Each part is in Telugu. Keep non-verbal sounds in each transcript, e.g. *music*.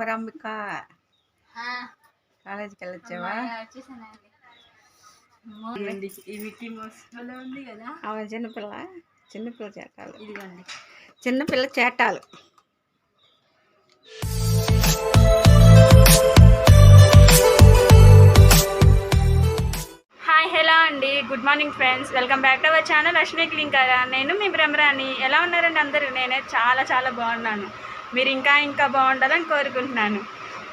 పవరంబిక కాలేజీకి వెళ్ళొచ్చావా? ఆమె చిన్నపిల్ల చిన్నపిల్ల చేటాలు. ఇదిగోండి. చిన్నపిల్ల చేటాలు. హాయ్ హలో అండి. Good morning friends. Welcome back to our channel Ashwini clinker. ఎలా మీ భ్రమరాని ఎలా ఉన్నారండి అందరూ? నేనే చాలా చాలా బాగున్నాను. మీరు ఇంకా ఇంకా బాగుండాలని కోరుకుంటున్నాను.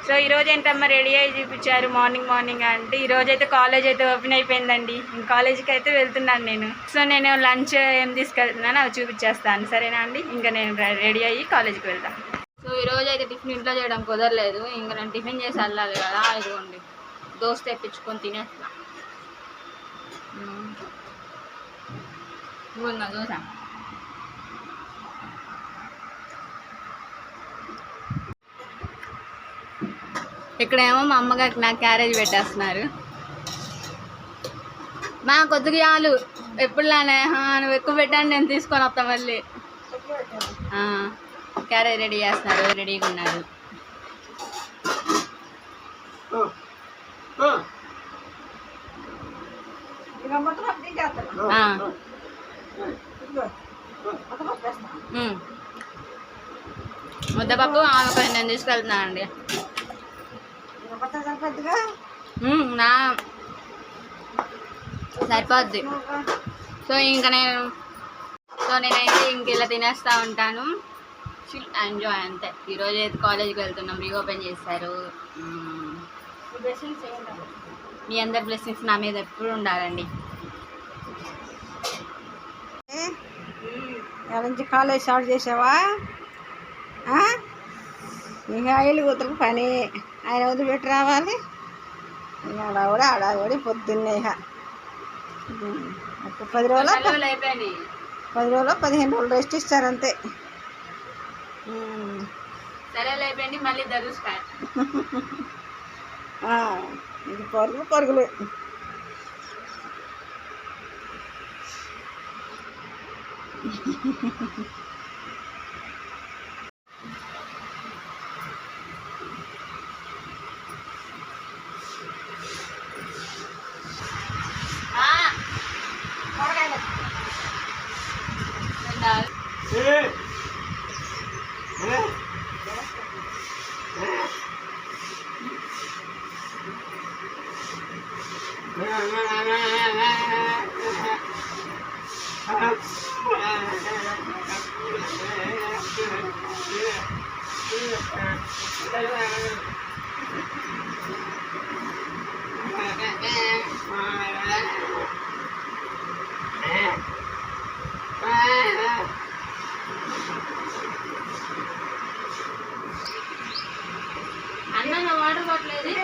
సో ఈరోజు ఏంటమ్మా రెడీ అయ్యి చూపించారు మార్నింగ్ మార్నింగ్ అంటే ఈరోజు అయితే కాలేజ్ అయితే ఓపెన్ అయిపోయిందండి. కాలేజీకి అయితే వెళ్తున్నాను నేను. సో నేను లంచ్ ఏం తీసుకెళ్తున్నాను అవి చూపించేస్తాను. సరేనా అండి? ఇంకా నేను రెడీ అయ్యి కాలేజీకి వెళ్తాను సో ఈరోజు అయితే టిఫిన్ ఇంట్లో చేయడం కుదరలేదు. ఇంకా నేను టిఫిన్ చేసి వెళ్ళాలి కదా ఇదిగోండి. దోశ తెప్పించుకొని తినేస్తున్నా. దోశ. ఇక్కడేమో మా అమ్మగారికి నాకు క్యారేజ్ పెట్టేస్తున్నారు. మా కొద్దిగా చాలు. ఎప్పుడులానే నువ్వు ఎక్కువ పెట్టాను నేను తీసుకొని వస్తాను మళ్ళీ. క్యారేజ్ రెడీ చేస్తున్నారు రెడీగా ఉన్నారు. ముద్దపప్పు ఆమె నేను తీసుకెళ్తున్నా అండి నా సరిపోద్ది. సో ఇంకా నేను సో నేనైతే ఇంక ఇలా తినేస్తూ ఉంటాను. ఎంజాయ్ అంతే. ఈరోజు అయితే కాలేజీకి వెళ్తున్నాం. రీఓపెన్ చేశారు. మ్మ్. మీ అందరి బ్లెస్సింగ్స్ నా మీద ఎప్పుడు ఉండాలండి. నుంచి కాలేజ్ స్టార్ట్ చేసావా? ఇక ఐలు కూతురు పని. ఆయన వదిలిపెట్టి రావాలి. ఇక ఆడావిడ ఆడావిడి పొద్దున్నే ఇక ఉమ్, ఒక పది రోజులు పది రోజులు పదిహేను రోజులు రెస్ట్ ఇస్తారు అంతే మళ్ళీ ఇది పరుగులు పరుగులు. అన్న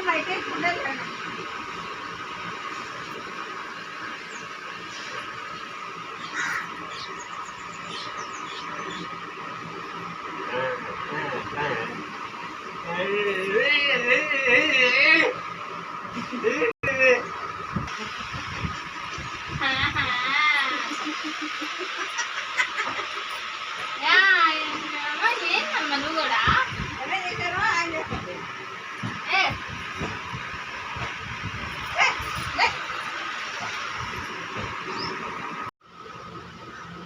వాటర్ కొట్టలేదు ఏంటమ్మా నువ్వు కూడా ఏ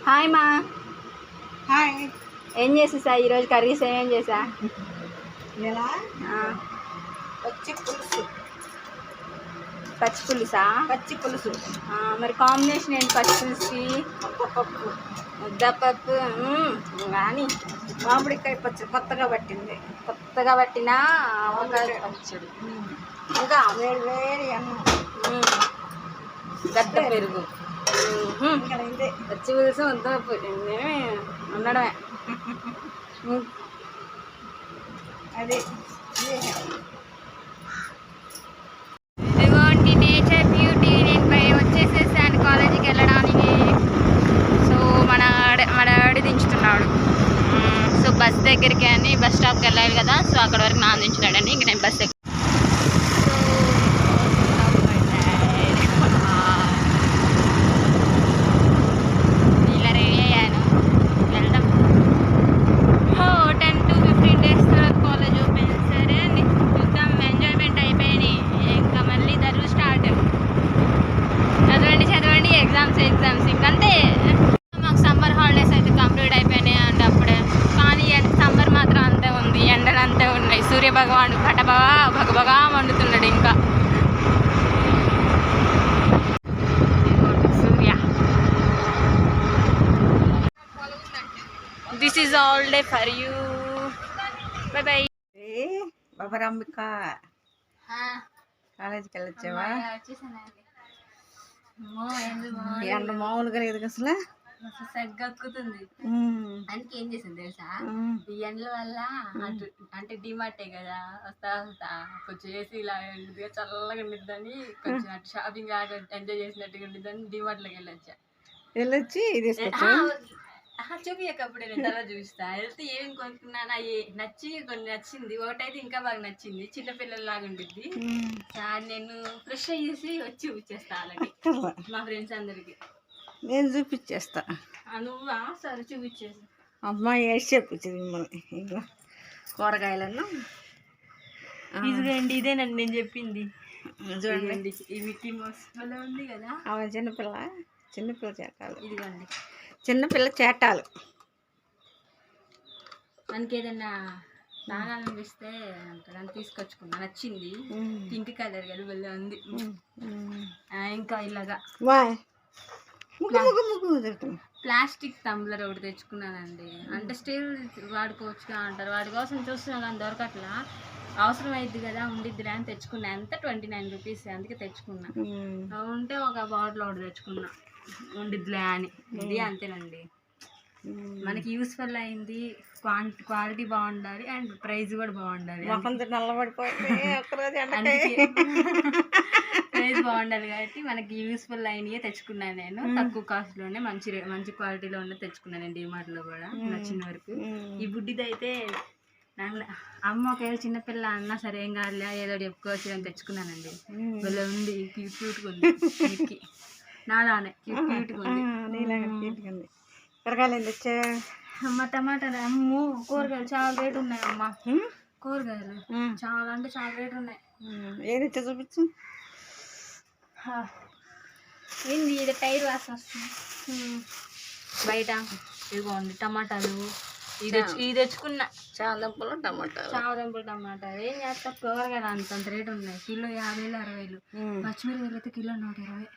హాయ్ మా హాయ్ ఏం చేసేసా ఈరోజు కర్రీస్ ఏమేం చేసా? పచ్చి పులుసు. పచ్చి పులుసా? పచ్చి పులుసు. మరి కాంబినేషన్ ఏంటి పచ్చి పప్పు ముద్దపప్పు. మ్మ్, కానీ మామిడికాయ పచ్చడి కొత్తగా పట్టింది. కొత్తగా పట్టిన? ఆవకాయ పచ్చడి. ఇంకా వేడి వేడి అన్నం. పెరుగు. వచ్చి ఇంకా ఇదే పులుసు ఉండడమే. అది. నేచర్ బ్యూటీ నేను పై వెళ్ళడానికి. సో మన డాడీ దించుతున్నాడు. సో బస్ దగ్గరికి అని బస్ స్టాప్కి వెళ్ళాలి కదా సో అక్కడ వరకు నా అందించినాడండి ఇంక నేను బస్ ఎక్కి ఇలా రెడీ అయ్యాను వెళ్దాం టెన్ టు ఫిఫ్టీన్ డేస్ తర్వాత కాలేజ్ ఓపెన్ సరే భగవానుడు కటబగా భగభగా వండుతున్నాడు ఇంకా Surya this is all day for you bye bye ఏ బాబరంబిక కాలేజీకి వెళ్ళొచ్చావా ఎండ మామూలుగా లేదు అసలు? సగ్గక్కుతుంది అందుకే ఏం చేసింది తెలుసా. ఈ ఎండల వల్ల అటు డిమార్టే కదా వస్తా వస్తా. కొంచెం ఏసీ ఇలా ఉండిద్దిగా చల్లగా ఉండిద్దని కొంచెం అటు షాపింగ్ ఎంజాయ్ చేసినట్టుగా ఉండిద్దని డిమార్ట్లోకి వెళ్ళొచ్చా. వెళ్ళొచ్చి ఇది తీసుకొచ్చా చూపించకప్పుడే నేను తర్వాత చూపిస్తా. వెళ్తే ఏమేమి కొనుక్కున్నాను అవి నచ్చి కొన్ని నచ్చింది. ఒకటైతే ఇంకా బాగా నచ్చింది. చిన్నపిల్లల లాగా ఉండిద్ది. నేను ఫ్రెష్ అయ్యేసి వచ్చి చూపించేస్తా అలాగే. మా ఫ్రెండ్స్ అందరికి. నేను చూపించేస్తా నువ్వు? సరే చూపించేసి అమ్మాయి వేసి చెప్పించింది మిమ్మల్ని. ఇగో కూరగాయలను ఇదిగోండి ఇదేనండి నేను చెప్పింది. చూడండి ఈ మిక్కీ మౌస్. భలే ఉంది కదా. ఆమె చిన్నపిల్ల చిన్నపిల్ల చేటాలు ఇదిగోండి. చిన్నపిల్ల చేటాలు. మనకి ఏదైనా తాగాలనిపిస్తే అంతగాని తీసుకొచ్చుకున్నా. నచ్చింది. పింక్ కలర్ కదా భలే ఉంది ఇంకా ఇలాగా. ప్లాస్టిక్ టంబ్లర్ ఒకటి తెచ్చుకున్నానండి. అంటే స్టీల్ వాడుకోవచ్చు అంటారు. వాటి కోసం చూస్తున్నా కానీ దొరకట్లా. అవసరం అయింది కదా ఉండిద్దిరా అని తెచ్చుకున్నా. ఎంత? ట్వంటీ నైన్ రూపీస్ అందుకే తెచ్చుకున్నా. ఉంటే ఒక బాటిల్ ఒకటి తెచ్చుకున్నా. ఉండిద్దిలే అని. ఇది అంతేనండి. మనకి యూస్ఫుల్ అయింది క్వాంటి క్వాలిటీ బాగుండాలి అండ్ ప్రైస్ కూడా బాగుండాలి. ప్రైస్ *laughs* *laughs* బాగుండాలి కాబట్టి మనకి యూస్ఫుల్ అయినవి తెచ్చుకున్నాను నేను. తక్కువ కాస్ట్లోనే మంచి మంచి క్వాలిటీలో ఉన్న తెచ్చుకున్నాను డిమార్ట్లో కూడా నచ్చిన వరకు. ఈ బుడ్డిది అయితే అమ్మ ఒకవేళ చిన్నపిల్ల అన్నా సరే ఏం కాదులే ఏదో చెప్పుకోవచ్చు అని తెచ్చుకున్నానండి. ఉంది క్యూట్ క్యూట్గా ఉంది. *laughs* నాలానే. నీలాగా కూరగాయలు ఏం తెచ్చా అమ్మ టమాటాలు. అమ్ము కూరగాయలు చాలా రేటు ఉన్నాయి అమ్మ కూరగాయలు. చాలా అంటే చాలా రేటు ఉన్నాయి. ఉమ్. ఏది తెచ్చా చూపించు. ఏంది ఇది టైర్ వాసన వస్తుంది? బయట. ఇదిగోండి టమాటాలు. ఇది ఇది తెచ్చుకున్నా. చాదంపులు టమాటాలు. చావదంపులు టమాటా ఏం చేస్తా కూరగాయలు అంత రేటు ఉన్నాయి. కిలో యాభైలు అరవైలు. ఉమ్, పచ్చిమిరపకాయలు అయితే కిలో నూట ఇరవై.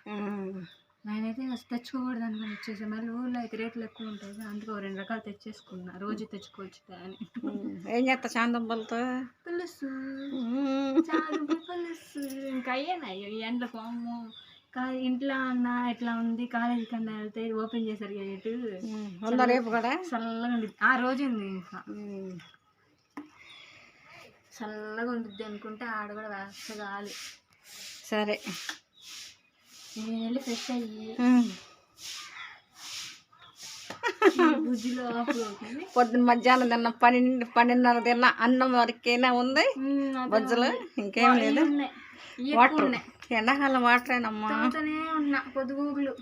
నేనైతే అసలు తెచ్చుకోకూడదు అనుకుని వచ్చేసాను మళ్ళీ ఊళ్ళో అయితే రేట్లు ఎక్కువ ఉంటాయి అందుకే రెండు రకాలు తెచ్చేసుకున్నా. రోజు తెచ్చుకోవచ్చు అని. ఏం చేస్తా చాందంపులతో పులుసు. పులుసు. ఇంకా అయ్యానాయి ఈ ఎండలకు అమ్మో కా ఇంట్లో అన్న ఇట్లా ఉంది కాలేజీ కన్నా వెళ్తే ఓపెన్ చేశారు గేటు. ఉందా రేపు కూడా? చల్లగా ఉంది. ఆ రోజు ఉంది ఇంకా. చల్లగా ఉంటుంది అనుకుంటే ఆడ కూడా వేస్త గాలి. సరే. నేను వెళ్ళి ఫ్రెష్ అయ్యి పొద్దున్న మధ్యాహ్నం తిన్న పన్నెండు పన్నెండున్నర తిన్న అన్నం వరకేనా ఉంది? బొజ్జలు? ఇంకేం లేదు. వాటర్? ఉన్నాయి ఎండాకాలం ఉన్నా పొద్దుగూగులు.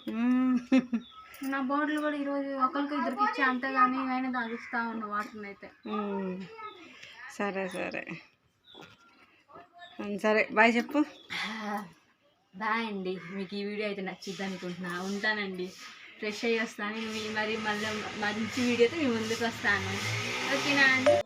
నా బాటిల్ కూడా ఈరోజు ఒకరికి ఇద్దరికి ఇచ్చి అంతగాని ఆయన తాగిస్తా ఉన్న వాటర్ అయితే. సరే సరే. సరే. బాయ్ చెప్పు. బాయ్ అండి. మీకు ఈ వీడియో అయితే నచ్చిద్ది అనుకుంటున్నా. ఉంటానండి. ఫ్రెష్ అయ్యి వస్తాను. మీ మరి మళ్ళీ మంచి వీడియోతో మీ ముందుకు వస్తాను. ఓకేనా అండి?